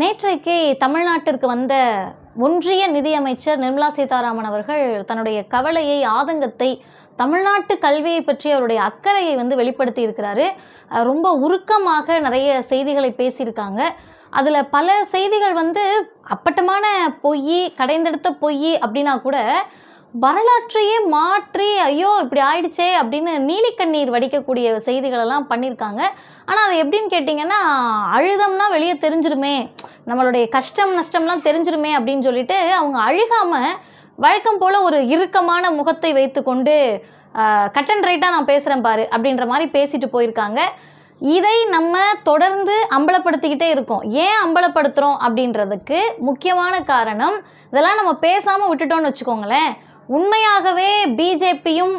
நேற்றைக்கு தமிழ்நாட்டிற்கு வந்த ஒன்றிய நிதியமைச்சர் நிர்மலா சீதாராமன் அவர்கள் தன்னுடைய கவலையை ஆதங்கத்தை தமிழ்நாட்டு கல்வியை பற்றி அவருடைய அக்கறையை வந்து வெளிப்படுத்தி இருக்கிறாரு. ரொம்ப உருக்கமாக நிறைய செய்திகளை பேசியிருக்காங்க. அதில் பல செய்திகள் வந்து அப்பட்டமான பொய் கடைந்தெடுத்த பொய் அப்படின்னா கூட வரலாற்றையே மாற்றி ஐயோ இப்படி ஆயிடுச்சே அப்படின்னு நீலிக்கண்ணீர் வடிக்கக்கூடிய செய்திகளெல்லாம் பண்ணியிருக்காங்க. ஆனால் அது எப்படின்னு கேட்டிங்கன்னா அழுதம்னா வெளியே தெரிஞ்சிருமே. நம்மளுடைய கஷ்டம் நஷ்டம்லாம் தெரிஞ்சிருமே அப்படின்னு சொல்லிட்டு அவங்க அழுகாமல் வழக்கம் போல் ஒரு இறுக்கமான முகத்தை வைத்துக்கொண்டு கட் அண்ட் ரைட்டாக நான் பேசுகிறேன் பாரு அப்படின்ற மாதிரி பேசிட்டு போயிருக்காங்க. இதை நம்ம தொடர்ந்து அம்பலப்படுத்திக்கிட்டே இருக்கோம். ஏன் அம்பலப்படுத்துகிறோம் அப்படின்றதுக்கு முக்கியமான காரணம் இதெல்லாம் நம்ம பேசாமல் விட்டுட்டோம்னு வச்சுக்கோங்களேன். உண்மையாகவே பிஜேபியும்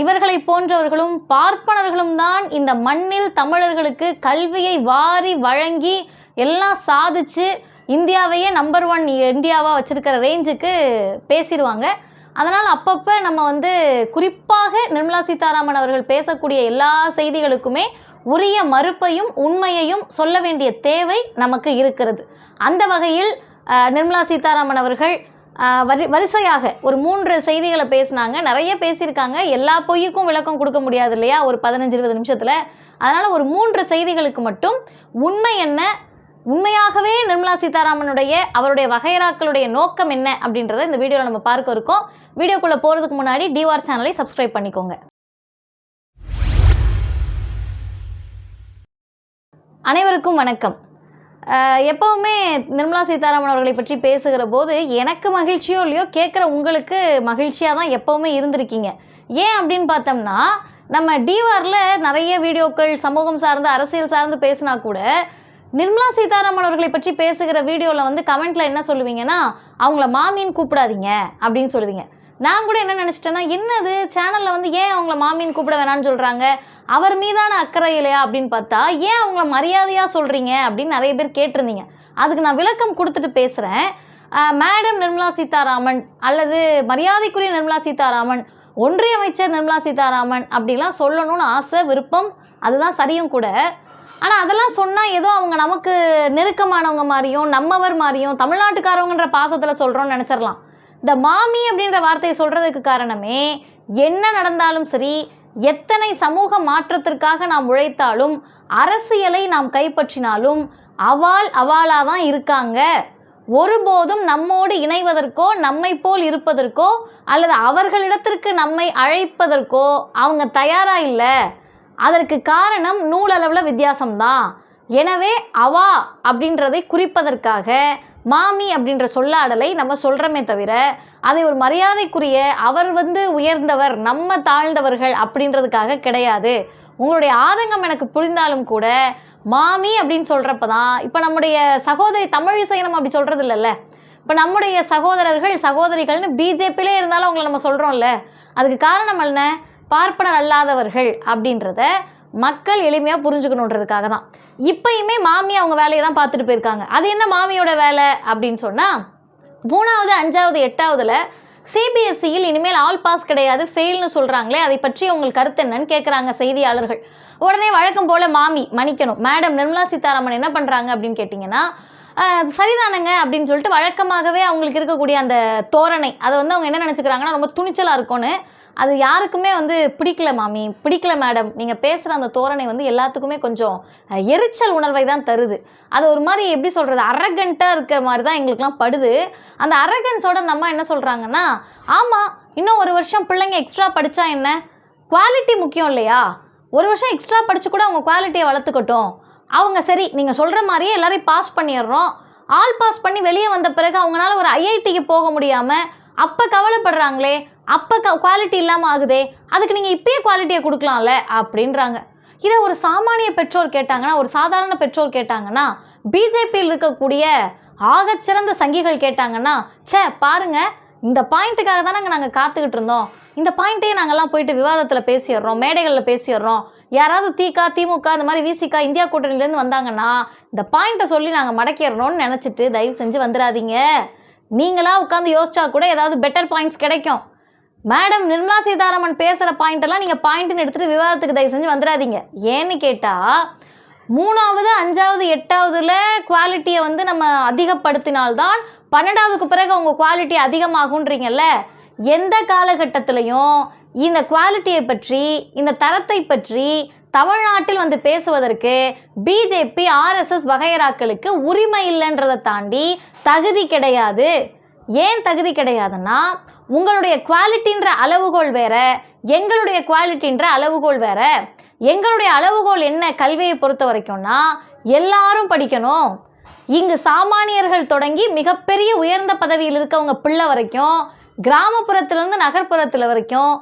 இவர்களை போன்றவர்களும் பார்ப்பனர்களும் தான் இந்த மண்ணில் தமிழர்களுக்கு கல்வியை வாரி வழங்கி எல்லாம் சாதிச்சு இந்தியாவையே நம்பர் ஒன் இந்தியாவாக வச்சிருக்கிற ரேஞ்சுக்கு பேசிடுவாங்க. அதனால் அப்பப்போ நம்ம வந்து குறிப்பாக நிர்மலா சீதாராமன் அவர்கள் பேசக்கூடிய எல்லா செய்திகளுக்குமே உரிய மறுப்பையும் உண்மையையும் சொல்ல வேண்டிய தேவை நமக்கு இருக்கிறது. அந்த வகையில் நிர்மலா சீதாராமன் அவர்கள் வரி வரிசையாக ஒரு மூன்று செய்திகளை பேசினாங்க. நிறைய பேசியிருக்காங்க. எல்லா பொய்யுக்கும் விளக்கம் கொடுக்க முடியாது இல்லையா? ஒரு பதினஞ்சு இருபது நிமிஷத்தில். அதனால் ஒரு மூன்று செய்திகளுக்கு மட்டும் உண்மை என்ன? உண்மையாகவே நிர்மலா சீதாராமனுடைய அவருடைய வகைராக்களுடைய நோக்கம் என்ன? அப்படின்றத இந்த வீடியோவில் நம்ம பார்க்க இருக்கோம். வீடியோக்குள்ளே போகிறதுக்கு முன்னாடி டிஆர் சேனலை சப்ஸ்கிரைப் பண்ணிக்கோங்க. அனைவருக்கும் வணக்கம். எப்போவுமே நிர்மலா சீதாராமன் அவர்களை பற்றி பேசுகிற போது எனக்கு மகிழ்ச்சியோ இல்லையோ கேட்குற உங்களுக்கு மகிழ்ச்சியாக தான் எப்போவுமே இருந்திருக்கீங்க. ஏன் அப்படின்னு பார்த்தோம்னா நம்ம டிவாரில் நிறைய வீடியோக்கள் சமூகம் சார்ந்து அரசியல் சார்ந்து பேசினா கூட நிர்மலா சீதாராமன் அவர்களை பற்றி பேசுகிற வீடியோவில் வந்து கமெண்ட்டில் என்ன சொல்லுவீங்கன்னா அவங்கள மாமின்னு கூப்பிடாதீங்க அப்படின்னு சொல்லுவீங்க. நான் கூட என்ன நினச்சிட்டேன்னா என்னது? சேனலில் வந்து ஏன் அவங்கள மாமின்னு கூப்பிட வேணான்னு சொல்கிறாங்க அவர் மீதான அக்கறை இல்லையா அப்படின்னு பார்த்தா ஏன் அவங்கள மரியாதையாக சொல்கிறீங்க அப்படின்னு நிறைய பேர் கேட்டிருந்தீங்க. அதுக்கு நான் விளக்கம் கொடுத்துட்டு பேசுகிறேன் மேடம் நிர்மலா சீதாராமன் அல்லது மரியாதைக்குரிய நிர்மலா சீதாராமன் ஒன்றிய அமைச்சர் நிர்மலா சீதாராமன் அப்படிலாம் சொல்லணும்னு ஆசை விருப்பம் அதுதான் சரியும் கூட. ஆனால் அதெல்லாம் சொன்னால் ஏதோ அவங்க நமக்கு நெருக்கமானவங்க மாதிரியும் நம்மவர் மாதிரியும் தமிழ்நாட்டுக்காரவங்கன்ற பாசத்தில் சொல்கிறோம்னு நினச்சிடலாம் இந்த மாமி அப்படின்ற வார்த்தையை சொல்கிறதுக்கு காரணமே என்ன நடந்தாலும் சரி எத்தனை சமூக மாற்றத்திற்காக நாம் உழைத்தாலும் அரசியலை நாம் கைப்பற்றினாலும் அவால் அவாலாக தான் இருக்காங்க. ஒருபோதும் நம்மோடு இணைவதற்கோ நம்மை போல் இருப்பதற்கோ அல்லது அவர்களிடத்திற்கு நம்மை அழைப்பதற்கோ அவங்க தயாராக இல்லை. அதற்கு காரணம் நூலளவில் வித்தியாசம்தான். எனவே அவா அப்படின்றதை குறிப்பதற்காக மாமி அப்படின்ற சொல்லாடலை நம்ம சொல்கிறோமே தவிர அதை ஒரு மரியாதைக்குரிய அவர் வந்து உயர்ந்தவர் நம்ம தாழ்ந்தவர்கள் அப்படின்றதுக்காக கிடையாது. உங்களுடைய ஆதங்கம் எனக்கு புரிந்தாலும் கூட மாமி அப்படின்னு சொல்கிறப்ப தான் இப்போ நம்முடைய சகோதரி தமிழிசை நம்ம அப்படி சொல்கிறது இல்லைல்ல இப்போ நம்முடைய சகோதரர்கள் சகோதரிகள்னு பிஜேபியிலே இருந்தாலும் அவங்கள நம்ம சொல்கிறோம்ல அதுக்கு காரணம் என்ன? பார்ப்பனர் அல்லாதவர்கள் அப்படின்றத மக்கள் எளிமையாக புரிஞ்சுக்கணுன்றதுக்காக தான். இப்பயுமே மாமி அவங்க வேலையை தான் பார்த்துட்டு போயிருக்காங்க. அது என்ன மாமியோட வேலை அப்படின்னு சொன்னால் மூணாவது அஞ்சாவது எட்டாவதுல சிபிஎஸ்சியில் இனிமேல் ஆல் பாஸ் கிடையாது ஃபெயில்னு சொல்கிறாங்களே அதை பற்றி உங்கள் கருத்து என்னன்னு கேட்குறாங்க செய்தியாளர்கள். உடனே வழக்கம் போல் மாமி மன்னிக்கணும். மேடம் நிர்மலா சீதாராமன் என்ன பண்ணுறாங்க அப்படின்னு கேட்டிங்கன்னா சரிதானங்க அப்படின்னு சொல்லிட்டு வழக்கமாகவே அவங்களுக்கு இருக்கக்கூடிய அந்த தோரணை அதை வந்து அவங்க என்ன நினச்சிக்கிறாங்கன்னா ரொம்ப துணிச்சலாக இருக்கும்னு அது யாருக்குமே வந்து பிடிக்கல மாமி. பிடிக்கல மேடம் நீங்கள் பேசுகிற அந்த தோரணை வந்து எல்லாத்துக்குமே கொஞ்சம் எரிச்சல் உணர்வை தான் தருது. அது ஒரு மாதிரி எப்படி சொல்கிறது அரகண்ட்டாக இருக்கிற மாதிரி தான் எங்களுக்குலாம் படுது. அந்த அரகன்ஸோட அந்த அம்மா என்ன சொல்கிறாங்கன்னா ஆமாம் இன்னும் ஒரு வருஷம் பிள்ளைங்க எக்ஸ்ட்ரா படித்தா என்ன? குவாலிட்டி முக்கியம் இல்லையா? ஒரு வருஷம் எக்ஸ்ட்ரா படித்து கூட அவங்க குவாலிட்டியை வளர்த்துக்கட்டும். அவங்க சரி நீங்கள் சொல்கிற மாதிரியே எல்லாரையும் பாஸ் பண்ணிடுறோம். ஆல் பாஸ் பண்ணி வெளியே வந்த பிறகு அவங்களால ஒரு ஐஐடிக்கு போக முடியாமல் அப்போ கவலைப்படுறாங்களே அப்போ க குவாலிட்டி இல்லாமல் ஆகுதே அதுக்கு நீங்கள் இப்பயே குவாலிட்டியை கொடுக்கலாம்ல அப்படின்றாங்க. இதை ஒரு சாமானிய பெற்றோர் கேட்டாங்கன்னா ஒரு சாதாரண பெற்றோர் கேட்டாங்கன்னா பிஜேபியில் இருக்கக்கூடிய ஆகச்சிறந்த சங்கிகள் கேட்டாங்கன்னா ச்சே பாருங்க இந்த பாயிண்ட்டுக்காக தானே நாங்கள் காத்துக்கிட்டு இருந்தோம். இந்த பாயிண்ட்டே நாங்கள்லாம் போயிட்டு விவாதத்தில் பேசிடுறோம் மேடைகளில் பேசிடுறோம். யாராவது தீகா திமுக இந்த மாதிரி விசிகா இந்தியா கூட்டணியிலேருந்து வந்தாங்கன்னா இந்த பாயிண்ட்டை சொல்லி நாங்கள் மடக்கிடுறோம்னு நினச்சிட்டு தயவு செஞ்சு வந்துடாதீங்க நீங்களா உட்காந்து யோசிச்சா கூட ஏதாவது பெட்டர் பாயிண்ட்ஸ் கிடைக்கும். மேடம் நிர்மலா சீதாராமன் பேசுகிற பாயிண்ட் எல்லாம் நீங்கள் பாயிண்ட்னு எடுத்துகிட்டு விவாதத்துக்கு தயவு செஞ்சு வந்துடாதீங்க. ஏன்னு கேட்டால் மூணாவது அஞ்சாவது எட்டாவதுல குவாலிட்டியை வந்து நம்ம அதிகப்படுத்தினால்தான் பன்னெண்டாவதுக்கு பிறகு அவங்க குவாலிட்டி அதிகமாகுன்றீங்கல்ல எந்த காலகட்டத்திலையும் இந்த குவாலிட்டியை பற்றி இந்த தரத்தை பற்றி தமிழ்நாட்டில் வந்து பேசுவதற்கு பிஜேபி ஆர்எஸ்எஸ் வகையறாக்களுக்கு உரிமை இல்லைன்றதை தாண்டி தகுதி கிடையாது. ஏன் தகுதி கிடையாதுன்னா உங்களுடைய குவாலிட்டின்ற அளவுகோல் வேற எங்களுடைய குவாலிட்டின்ற அளவுகோல் வேற. எங்களுடைய அளவுகோல் என்ன கல்வியை பொறுத்த வரைக்கும்னா எல்லாரும் படிக்கணும். இங்கு சாமானியர்கள் தொடங்கி மிகப்பெரிய உயர்ந்த பதவியில் இருக்கவங்க பிள்ளை வரைக்கும் கிராமப்புறத்துலேருந்து நகர்ப்புறத்தில் வரைக்கும்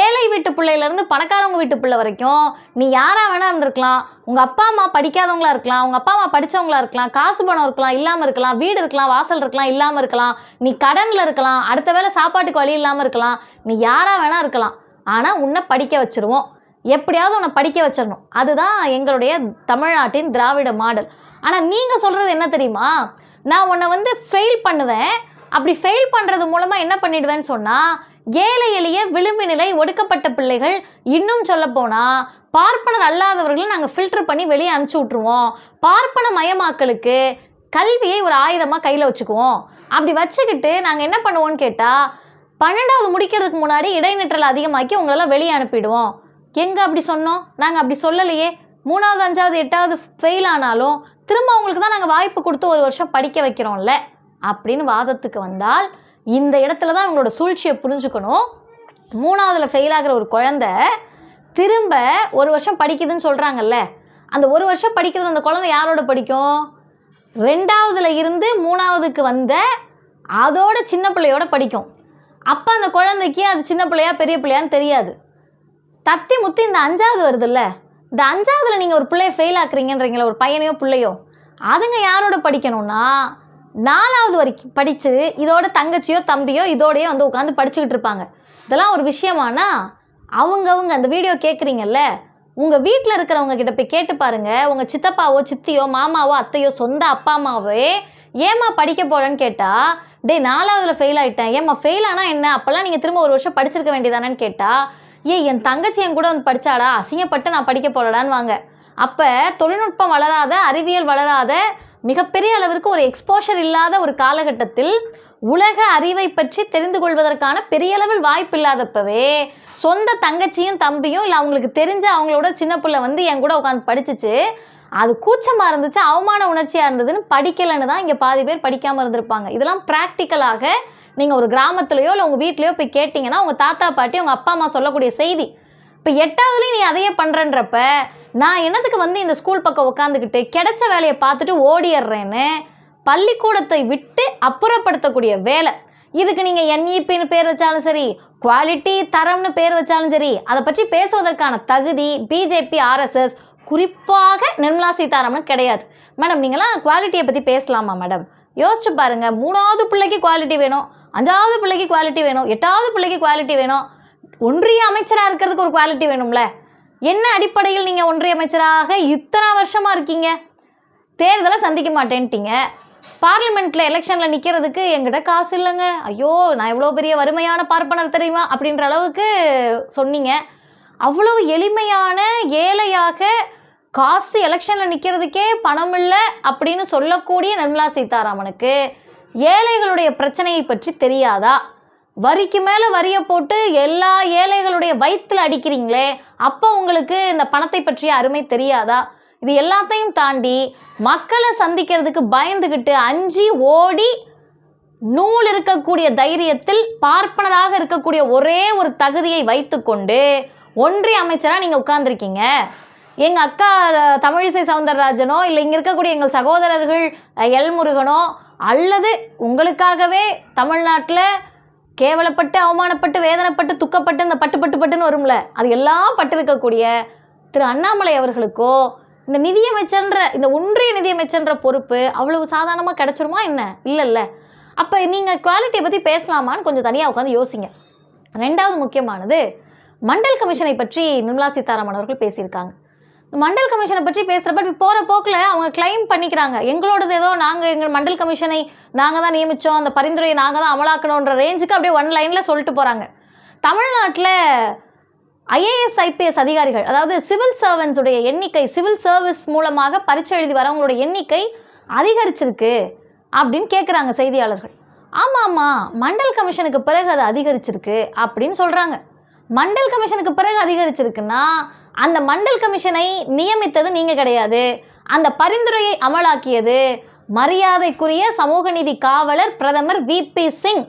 ஏழை வீட்டு பிள்ளையிலேருந்து பணக்காரவங்க வீட்டு பிள்ளை வரைக்கும் நீ யாராக வேணா இருந்திருக்கலாம். உங்கள் அப்பா அம்மா படிக்காதவங்களா இருக்கலாம் உங்கள் அப்பா அம்மா படித்தவங்களா இருக்கலாம் காசு பணம் இருக்கலாம் இல்லாமல் இருக்கலாம் வீடு இருக்கலாம் வாசல் இருக்கலாம் இல்லாமல் இருக்கலாம் நீ கடனில் இருக்கலாம் அடுத்த வேளை சாப்பாட்டுக்கு வழி இல்லாமல் இருக்கலாம் நீ யாராக வேணா இருக்கலாம். ஆனால் உன்னை படிக்க வச்சுருவோம். எப்படியாவது உன்னை படிக்க வச்சிடணும் அதுதான் எங்களுடைய தமிழ்நாட்டின் திராவிட மாடல். ஆனால் நீங்கள் சொல்கிறது என்ன தெரியுமா? நான் உன்னை வந்து ஃபெயில் பண்ணுவேன். அப்படி ஃபெயில் பண்ணுறது மூலமாக என்ன பண்ணிடுவேன்னு சொன்னால் ஏழை எளிய விளிம்பு நிலை ஒடுக்கப்பட்ட பிள்ளைகள் இன்னும் சொல்லப்போனால் பார்ப்பனர் அல்லாதவர்களை நாங்கள் ஃபில்டர் பண்ணி வெளியே அனுப்பிச்சி விட்ருவோம் பார்ப்பன மயமாக்கலுக்கு கல்வியை ஒரு ஆயுதமாக கையில் வச்சுக்குவோம். அப்படி வச்சுக்கிட்டு நாங்கள் என்ன பண்ணுவோம்னு கேட்டால் பன்னெண்டாவது முடிக்கிறதுக்கு முன்னாடி இடைநிற்றல் அதிகமாக்கி உங்களெல்லாம் வெளியே அனுப்பிடுவோம். எங்கே அப்படி சொன்னோம்? நாங்கள் அப்படி சொல்லலையே. மூணாவது அஞ்சாவது எட்டாவது ஃபெயில் ஆனாலும் திரும்ப அவங்களுக்கு தான் நாங்கள் வாய்ப்பு கொடுத்து ஒரு வருஷம் படிக்க வைக்கிறோம்ல. அப்படின்னு வாதத்துக்கு வந்தால் இந்த இடத்துல தான் அவங்களோட சூழ்ச்சியை புரிஞ்சுக்கணும். மூணாவதில் ஃபெயில் ஆகிற ஒரு குழந்தை திரும்ப ஒரு வருஷம் படிக்குதுன்னு சொல்கிறாங்கல்ல அந்த ஒரு வருஷம் படிக்கிறது அந்த குழந்தை யாரோட படிக்கும்? ரெண்டாவதுல இருந்து மூணாவதுக்கு வந்த அதோட சின்ன பிள்ளையோட படிக்கும். அப்போ அந்த குழந்தைக்கு அது சின்ன பிள்ளையா பெரிய பிள்ளையான்னு தெரியாது. தத்தி முத்தி இந்த அஞ்சாவது வருதுல்ல. இந்த அஞ்சாவதுல நீங்கள் ஒரு பிள்ளைய ஃபெயில் ஆக்குறீங்கன்றீங்களா ஒரு பையனையோ பிள்ளையோ அதுங்க யாரோட படிக்கணும்னா நாலாவது வரைக்கும் படித்து இதோட தங்கச்சியோ தம்பியோ இதோடையே வந்து உட்காந்து படிச்சுக்கிட்டு இருப்பாங்க. இதெல்லாம் ஒரு விஷயமானா அவங்கவுங்க அந்த வீடியோ கேட்குறீங்கல்ல உங்கள் வீட்டில் இருக்கிறவங்க கிட்ட போய் கேட்டு பாருங்கள் உங்கள் சித்தப்பாவோ சித்தியோ மாமாவோ அத்தையோ சொந்த அப்பா அம்மாவே ஏம்மா படிக்க போகிறேன்னு கேட்டால் டேய் நாலாவதுல ஃபெயில் ஆகிட்டேன் ஏம்மா ஃபெயில் ஆனால் என்ன? அப்போல்லாம் நீங்கள் திரும்ப ஒரு வருஷம் படிச்சிருக்க வேண்டியதானேன்னு கேட்டால் ஏ என் தங்கச்சி என் கூட வந்து படிச்சாடா? அசிங்கப்பட்டு நான் படிக்க போகலடான்னு வாங்க. அப்போ தொழில்நுட்பம் வளராத அறிவியல் வளராத மிகப்பெரிய அளவிற்கு ஒரு எக்ஸ்போஷர் இல்லாத ஒரு காலகட்டத்தில் உலக அறிவை பற்றி தெரிந்து கொள்வதற்கான பெரிய அளவில் வாய்ப்பு இல்லாதப்பவே சொந்த தங்கச்சியும் தம்பியும் இல்லை அவங்களுக்கு தெரிஞ்ச அவங்களோட சின்ன பிள்ளை வந்து என் கூட உட்காந்து படிச்சிச்சு. அது கூச்சமாக இருந்துச்சு அவமான உணர்ச்சியாக இருந்ததுன்னு படிக்கலைன்னு தான் இங்கே பாதி பேர் படிக்காமல் இருந்திருப்பாங்க. இதெல்லாம் ப்ராக்டிக்கலாக நீங்கள் ஒரு கிராமத்துலையோ இல்லை உங்கள் வீட்லேயோ போய் கேட்டிங்கன்னா உங்கள் தாத்தா பாட்டி உங்கள் அப்பா அம்மா சொல்லக்கூடிய செய்தி இப்போ எட்டாவதுலேயும் நீ அதையே பண்ணுறன்றப்ப நான் என்னத்துக்கு வந்து இந்த ஸ்கூல் பக்கம் உட்காந்துக்கிட்டு கிடைச்ச வேலையை பார்த்துட்டு ஓடிடுறேன்னு பள்ளிக்கூடத்தை விட்டு அப்புறப்படுத்தக்கூடிய வேலை. இதுக்கு நீங்கள் என்இபின்னு பேர் வச்சாலும் சரி குவாலிட்டி தரம்னு பேர் வச்சாலும் சரி அதை பற்றி பேசுவதற்கான தகுதி பிஜேபி ஆர்எஸ்எஸ் குறிப்பாக நிர்மலா சீதாராமன் கிடையாது. மேடம் நீங்களாம் குவாலிட்டியை பற்றி பேசலாமா மேடம்? யோசிச்சு பாருங்கள் மூணாவது பிள்ளைக்கு குவாலிட்டி வேணும் அஞ்சாவது பிள்ளைக்கு குவாலிட்டி வேணும் எட்டாவது பிள்ளைக்கு குவாலிட்டி வேணும் ஒன்றிய அமைச்சராக இருக்கிறதுக்கு ஒரு குவாலிட்டி வேணும்ல? என்ன அடிப்படையில் நீங்கள் ஒன்றிய அமைச்சராக இத்தனை வருஷமாக இருக்கீங்க? தேர்தலை சந்திக்க மாட்டேன்ட்டீங்க. பார்லிமெண்ட்டில் எலெக்ஷனில் நிற்கிறதுக்கு எங்கிட்ட காசு இல்லைங்க. ஐயோ நான் எவ்வளோ பெரிய வறுமையான பார்ப்பனர் தெரியுமா? அப்படின்ற அளவுக்கு சொன்னீங்க. அவ்வளோ எளிமையான ஏழையாக காசு எலெக்ஷனில் நிற்கிறதுக்கே பணம் இல்லை அப்படின்னு சொல்லக்கூடிய நிர்மலா சீதாராமனுக்கு ஏழைகளுடைய பிரச்சனையை பற்றி தெரியாதா? வரிக்கு மேலே வரியை போட்டு எல்லா ஏழைகளுடைய வயிற்றில் அடிக்கிறீங்களே அப்போ உங்களுக்கு இந்த பணத்தை பற்றிய அருமை தெரியாதா? இது எல்லாத்தையும் தாண்டி மக்களை சந்திக்கிறதுக்கு பயந்துக்கிட்டு அஞ்சி ஓடி நூல் இருக்கக்கூடிய தைரியத்தில் பார்ப்பனராக இருக்கக்கூடிய ஒரே ஒரு தகுதியை வைத்துக்கொண்டு ஒன்றிய அமைச்சராக நீங்கள் உட்கார்ந்துருக்கீங்க. எங்கள் அக்கா தமிழிசை சவுந்தரராஜனோ இல்லை இங்கே இருக்கக்கூடிய எங்கள் சகோதரர்கள் அஹ், எல் முருகனோ அல்லது உங்களுக்காகவே தமிழ்நாட்டில் கேவலப்பட்டு அவமானப்பட்டு வேதனைப்பட்டு துக்கப்பட்டு இந்த பட்டு பட்டு பட்டுன்னு வரும்ல. அது எல்லாம் பட்டிருக்கக்கூடிய திரு அண்ணாமலை அவர்களுக்கோ இந்த நிதியமைச்சன்ற இந்த ஒன்றிய நிதியமைச்சன்ற பொறுப்பு அவ்வளவு சாதாரணமாக கிடைச்சிருமா என்ன? இல்லைல்ல. அப்போ நீங்கள் குவாலிட்டியை பற்றி பேசலாமான்னு கொஞ்சம் தனியாக உட்காந்து யோசிங்க. ரெண்டாவது முக்கியமானது மண்டல் கமிஷனை பற்றி நிர்மலா சீதாராமன் அவர்கள் பேசியிருக்காங்க. மண்டல் கமிஷனை பற்றி பேசுகிறப்ப இப்போ போகிற போக்கில் அவங்க கிளைம் பண்ணிக்கிறாங்க. எங்களோடது ஏதோ நாங்கள் எங்கள் மண்டல் கமிஷனை நாங்கள் தான் நியமித்தோம் அந்த பரிந்துரையை நாங்கள் தான் அமலாக்கணுன்ற ரேஞ்சுக்கு அப்படியே ஒன் லைனில் சொல்லிட்டு போகிறாங்க தமிழ்நாட்டில் ஐஏஎஸ் ஐபிஎஸ் அதிகாரிகள் அதாவது சிவில் சர்வன்ஸுடைய எண்ணிக்கை சிவில் சர்வீஸ் மூலமாக பரீட்சை எழுதி வரவங்களோட எண்ணிக்கை அதிகரிச்சிருக்கு அப்படின்னு கேட்குறாங்க செய்தியாளர்கள். ஆமாம் ஆமாம் மண்டல் கமிஷனுக்கு பிறகு அது அதிகரிச்சிருக்கு அப்படின்னு சொல்கிறாங்க மண்டல் கமிஷனுக்கு பிறகு அதிகரிச்சிருக்குன்னா அந்த மண்டல் கமிஷனை நியமித்தது நீங்கள் கிடையாது. அந்த பரிந்துரையை அமலாக்கியது மரியாதைக்குரிய சமூக நீதி காவலர் பிரதமர் விபி சிங்.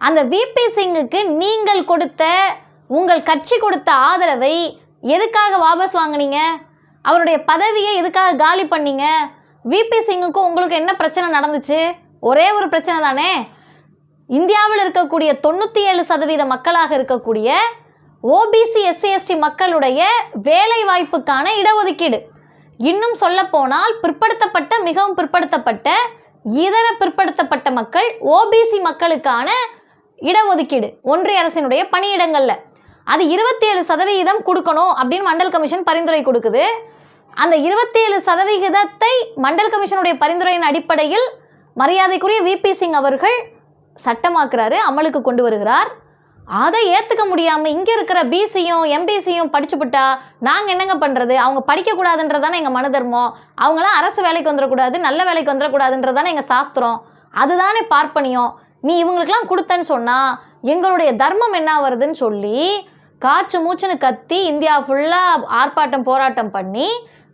அந்த விபி சிங்குக்கு நீங்கள் கொடுத்த உங்கள் கட்சி கொடுத்த ஆதரவை எதுக்காக வாபஸ் வாங்குனீங்க? அவருடைய பதவியை எதுக்காக காலி பண்ணீங்க? விபி சிங்குக்கும் உங்களுக்கு என்ன பிரச்சனை நடந்துச்சு? ஒரே ஒரு பிரச்சனை தானே? இந்தியாவில் இருக்கக்கூடிய தொண்ணூற்றி ஏழு சதவீத மக்களாக இருக்கக்கூடிய ஓபிசி எஸ்சி எஸ்டி மக்களுடைய வேலை வாய்ப்புக்கான இடஒதுக்கீடு. இன்னும் சொல்லப்போனால் பிற்படுத்தப்பட்ட மிகவும் பிற்படுத்தப்பட்ட இதர பிற்படுத்தப்பட்ட மக்கள் ஓபிசி மக்களுக்கான இடஒதுக்கீடு ஒன்றிய அரசினுடைய பணியிடங்களில். அது இருபத்தி ஏழு சதவிகிதம் கொடுக்கணும் அப்படின்னு மண்டல் கமிஷன் பரிந்துரை கொடுக்குது. அந்த இருபத்தி ஏழு சதவிகிதத்தை மண்டல் கமிஷனுடைய பரிந்துரையின் அடிப்படையில் மரியாதைக்குரிய விபி சிங் அவர்கள் சட்டமாக்குறாரு அமலுக்கு கொண்டு வருகிறார். அதை ஏற்றுக்க முடியாமல் இங்கே இருக்கிற பிசியும் எம்பிசியும் படிச்சுவிட்டா நாங்கள் என்னங்க பண்ணுறது அவங்க படிக்கக்கூடாதுன்றதானே எங்கள் மனதர்மம். அவங்களாம் அரசு வேலைக்கு வந்துடக்கூடாது நல்ல வேலைக்கு வந்துடக்கூடாதுன்றதானே எங்கள் சாஸ்திரம். அதுதானே பார்ப்பனியம். நீ இவங்களுக்கெல்லாம் கொடுத்தேன்னு சொன்னால் எங்களுடைய தர்மம் என்ன வருதுன்னு சொல்லி காச்சு மூச்சுன்னு கத்தி இந்தியா ஃபுல்லாக ஆர்ப்பாட்டம் போராட்டம் பண்ணி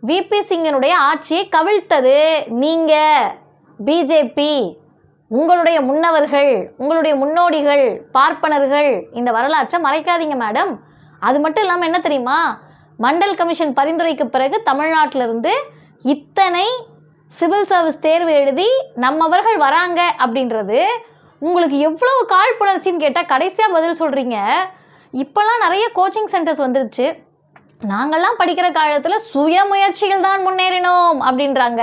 விபி சிங்கனுடைய ஆட்சியை கவிழ்த்தது. நீங்கள் பிஜேபி உங்களுடைய முன்னவர்கள் உங்களுடைய முன்னோடிகள் பார்ப்பனர்கள் இந்த வரலாற்றை மறைக்காதீங்க மேடம் அது மட்டும் இல்லாமல் என்ன தெரியுமா? மண்டல் கமிஷன் பரிந்துரைக்கு பிறகு தமிழ்நாட்டிலிருந்து இத்தனை சிவில் சர்வீஸ் தேர்வு எழுதி நம்மவர்கள் வராங்க அப்படின்றது உங்களுக்கு எவ்வளவு காழ்ப்புணர்ச்சின்னு கேட்டால் கடைசியாக பதில் சொல்கிறீங்க இப்போல்லாம் நிறைய கோச்சிங் சென்டர்ஸ் வந்துருச்சு. நாங்கள்லாம் படிக்கிற காலத்தில் சுயமுயற்சியில் தான் முன்னேறினோம் அப்படின்றாங்க.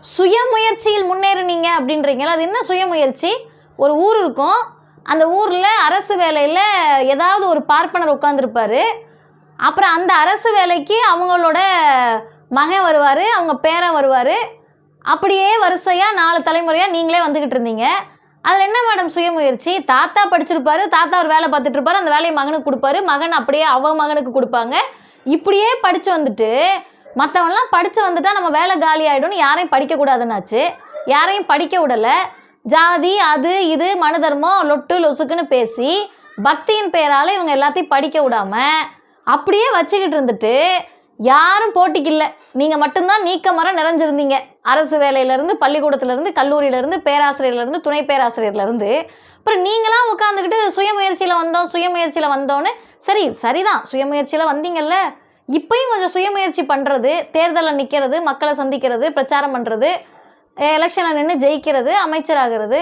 சுயமுயற்சியில் முன்னேறினீங்க அப்படின்றீங்களா அது என்ன சுயமுயற்சி? ஒரு ஊர் இருக்கும். அந்த ஊரில் அரசு வேலையில் ஏதாவது ஒரு பார்ப்பனர் உட்காந்துருப்பார் அப்புறம் அந்த அரசு வேலைக்கு அவங்களோட மகன் வருவார் அவங்க பேரன் வருவார். அப்படியே வரிசையாக நாலு தலைமுறையாக நீங்களே வந்துக்கிட்டு இருந்தீங்க. அதில் என்ன மேடம் சுயமுயற்சி? தாத்தா படிச்சிருப்பாரு தாத்தா ஒரு வேலை பார்த்துட்டு இருப்பாரு அந்த வேலையை மகனுக்கு கொடுப்பாரு. மகன் அப்படியே அவ மகனுக்கு கொடுப்பாங்க. இப்படியே படித்து வந்துட்டு மற்றவன்லாம் படித்து வந்துட்டால் நம்ம வேலை காலி ஆகிடும்னு யாரையும் படிக்கக்கூடாதுன்னாச்சு. யாரையும் படிக்க விடலை. ஜாதி அது இது மனு தர்மம் லொட்டு லொசுக்குன்னு பேசி பக்தியின் பெயரால் இவங்க எல்லாத்தையும் படிக்க விடாமல் அப்படியே வச்சுக்கிட்டு இருந்துட்டு யாரும் போட்டிக்கு இல்லை. நீங்கள் மட்டும்தான் நீக்கமரம் நிறைஞ்சிருந்தீங்க. அரசு வேலையிலேருந்து பள்ளிக்கூடத்துலேருந்து கல்லூரியிலேருந்து பேராசிரியர்லேருந்து துணை பேராசிரியர்லேருந்து. அப்புறம் நீங்களாம் உட்காந்துக்கிட்டு சுயமுயற்சியில் வந்தோம் சுயமுயற்சியில் வந்தோன்னு. சரி சரிதான். சுயமுயற்சியில் வந்தீங்கல்ல. இப்பயும் கொஞ்சம் சுயமுயற்சி பண்ணுறது தேர்தலில் நிற்கிறது மக்களை சந்திக்கிறது பிரச்சாரம் பண்ணுறது எலெக்ஷனில் நின்று ஜெயிக்கிறது அமைச்சராகிறது.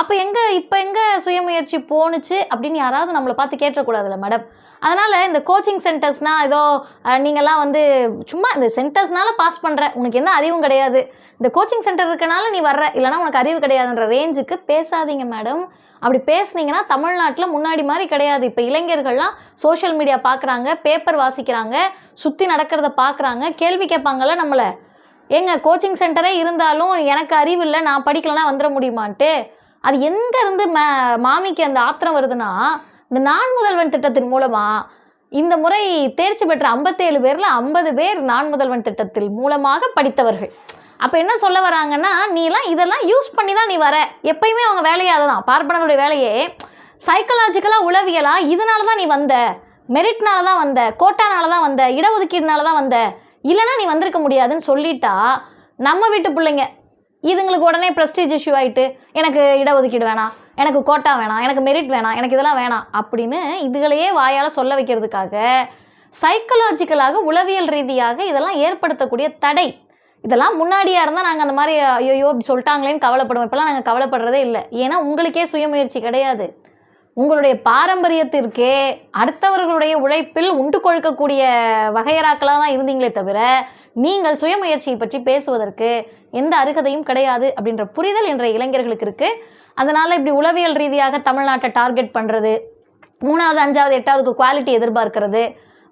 அப்போ எங்கே இப்போ எங்கே சுயமுயற்சி போணுச்சு அப்படின்னு யாராவது நம்மளை பார்த்து கேட்டக்கூடாதுல்ல மேடம்? அதனால் இந்த கோச்சிங் சென்டர்ஸ்னால் ஏதோ நீங்கள்லாம் வந்து சும்மா இந்த சென்டர்ஸ்னால பாஸ் பண்ணுற உனக்கு எந்த அறிவும் கிடையாது. இந்த கோச்சிங் சென்டர் இருக்கனால நீ வர்ற இல்லைனா உனக்கு அறிவு கிடையாதுன்ற ரேஞ்சுக்கு பேசாதீங்க மேடம் அப்படி பேசுனீங்கன்னா தமிழ்நாட்டில் முன்னாடி மாதிரி கிடையாது. இப்போ இளைஞர்கள்லாம் சோஷியல் மீடியா பார்க்குறாங்க பேப்பர் வாசிக்கிறாங்க சுற்றி நடக்கிறத பார்க்குறாங்க கேள்வி கேட்பாங்கல்ல நம்மளை. ஏங்க கோச்சிங் சென்டரே இருந்தாலும் எனக்கு அறிவு இல்லை நான் படிக்கலைன்னா வந்துட முடியுமான்ட்டு? அது எங்கேருந்து மே மாமிக்கு அந்த ஆத்திரம் வருதுன்னா இந்த நான் முதல்வன் திட்டத்தின் மூலமாக இந்த முறை தேர்ச்சி பெற்ற ஐம்பத்தேழு பேரில் ஐம்பது பேர் நான் முதல்வன் திட்டத்தில் மூலமாக படித்தவர்கள். அப்போ என்ன சொல்ல வராங்கன்னா நீலாம் இதெல்லாம் யூஸ் பண்ணி தான் நீ வர. எப்பயுமே அவங்க வேலையே அதுதான். பார்ப்பனருடைய வேலையே. சைக்கலாஜிக்கலாக உளவியலாக இதனால தான் நீ வந்த. மெரிட்னால தான் வந்த. கோட்டானால தான் வந்த. இடஒதுக்கீடுனால தான் வந்த. இல்லைனா நீ வந்திருக்க முடியாதுன்னு சொல்லிட்டா நம்ம வீட்டு பிள்ளைங்க இதுங்களுக்கு உடனே ப்ரெஸ்டீஜ் இஷ்யூ ஆகிட்டு எனக்கு இடஒதுக்கீடு வேணாம். எனக்கு கோட்டா வேணாம் எனக்கு மெரிட் வேணாம் எனக்கு இதெல்லாம் வேணாம் அப்படின்னு இதுகளையே வாயால் சொல்ல வைக்கிறதுக்காக சைக்கலாஜிக்கலாக உளவியல் ரீதியாக இதெல்லாம் ஏற்படுத்தக்கூடிய தடை. இதெல்லாம் முன்னாடியாக இருந்தால் நாங்கள் அந்த மாதிரி ஐயோ இப்படி சொல்லிட்டாங்களேன்னு கவலைப்படுவோம். இப்போலாம் நாங்கள் கவலைப்படுறதே இல்லை. ஏன்னா உங்களுக்கே சுயமுயற்சி கிடையாது. உங்களுடைய பாரம்பரியத்திற்கே அடுத்தவர்களுடைய உழைப்பில் உண்டு கொழுக்கக்கூடிய வகையராக்களாக தான் இருந்தீங்களே தவிர நீங்கள் சுயமுயற்சியை பற்றி பேசுவதற்கு எந்த அருகதையும் கிடையாது அப்படின்ற புரிதல் இன்றைய இளைஞர்களுக்கு இருக்குது அதனால் இப்படி உளவியல் ரீதியாக தமிழ்நாட்டை டார்கெட் பண்ணுறது மூணாவது அஞ்சாவது எட்டாவதுக்கு குவாலிட்டி எதிர்பார்க்கறது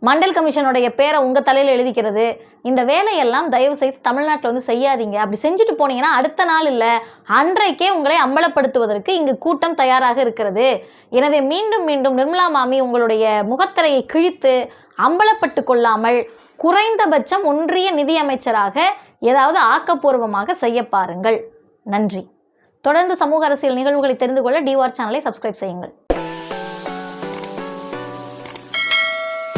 மண்டல் கமிஷனுடைய பேரை உங்கள் தலையில் எழுதிக்கிறது இந்த வேலையெல்லாம் தயவு செய்து தமிழ்நாட்டில் வந்து செய்யாதீங்க. அப்படி செஞ்சுட்டு போனீங்கன்னா அடுத்த நாள் இல்லை அன்றைக்கே உங்களை அம்பலப்படுத்துவதற்கு இங்கு கூட்டம் தயாராக இருக்கிறது. எனவே மீண்டும் மீண்டும் நிர்மலா மாமி உங்களுடைய முகத்திரையை கிழித்து அம்பலப்பட்டு கொள்ளாமல் குறைந்தபட்சம் ஒன்றிய நிதியமைச்சராக ஏதாவது ஆக்கப்பூர்வமாக செய்ய பாருங்கள். நன்றி. தொடர்ந்து சமூக அரசியல் நிகழ்வுகளை தெரிந்து கொள்ள டிஆர் சேனலை சப்ஸ்கிரைப் செய்யுங்கள்.